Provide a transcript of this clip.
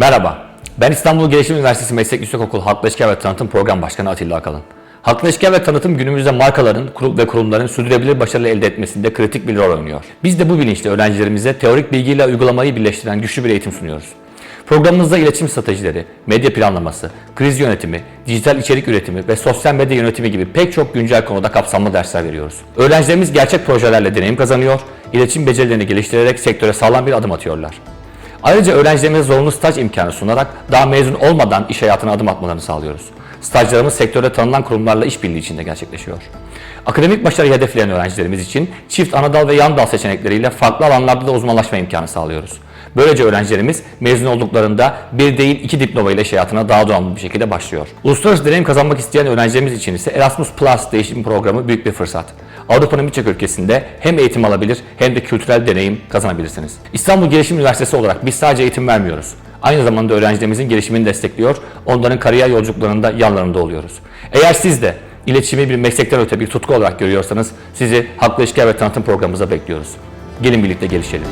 Merhaba, ben İstanbul Gelişim Üniversitesi Meslek Yüksekokulu Halkla İlişkiler ve Tanıtım Program Başkanı Atilla Akalın. Halkla İlişkiler ve Tanıtım günümüzde markaların kurum ve kurumların sürdürülebilir başarı elde etmesinde kritik bir rol oynuyor. Biz de bu bilinçle öğrencilerimize teorik bilgiyle uygulamayı birleştiren güçlü bir eğitim sunuyoruz. Programımızda iletişim stratejileri, medya planlaması, kriz yönetimi, dijital içerik üretimi ve sosyal medya yönetimi gibi pek çok güncel konuda kapsamlı dersler veriyoruz. Öğrencilerimiz gerçek projelerle deneyim kazanıyor, iletişim becerilerini geliştirerek sektöre sağlam bir adım atıyorlar. Ayrıca öğrencilerimize zorunlu staj imkanı sunarak daha mezun olmadan iş hayatına adım atmalarını sağlıyoruz. Stajlarımız sektörde tanınan kurumlarla işbirliği içinde gerçekleşiyor. Akademik başarıyı hedefleyen öğrencilerimiz için çift anadal ve yan dal seçenekleriyle farklı alanlarda da uzmanlaşma imkanı sağlıyoruz. Böylece öğrencilerimiz mezun olduklarında bir değil iki diploma ile iş hayatına daha donanımlı bir şekilde başlıyor. Uluslararası deneyim kazanmak isteyen öğrencilerimiz için ise Erasmus Plus değişim programı büyük bir fırsat. Avrupa'nın birçok ülkesinde hem eğitim alabilir hem de kültürel deneyim kazanabilirsiniz. İstanbul Gelişim Üniversitesi olarak biz sadece eğitim vermiyoruz. Aynı zamanda öğrencilerimizin gelişimini destekliyor, onların kariyer yolculuklarında yanlarında oluyoruz. Eğer siz de iletişimi bir meslekten öte bir tutku olarak görüyorsanız sizi Halkla İlişkiler ve Tanıtım programımıza bekliyoruz. Gelin birlikte gelişelim.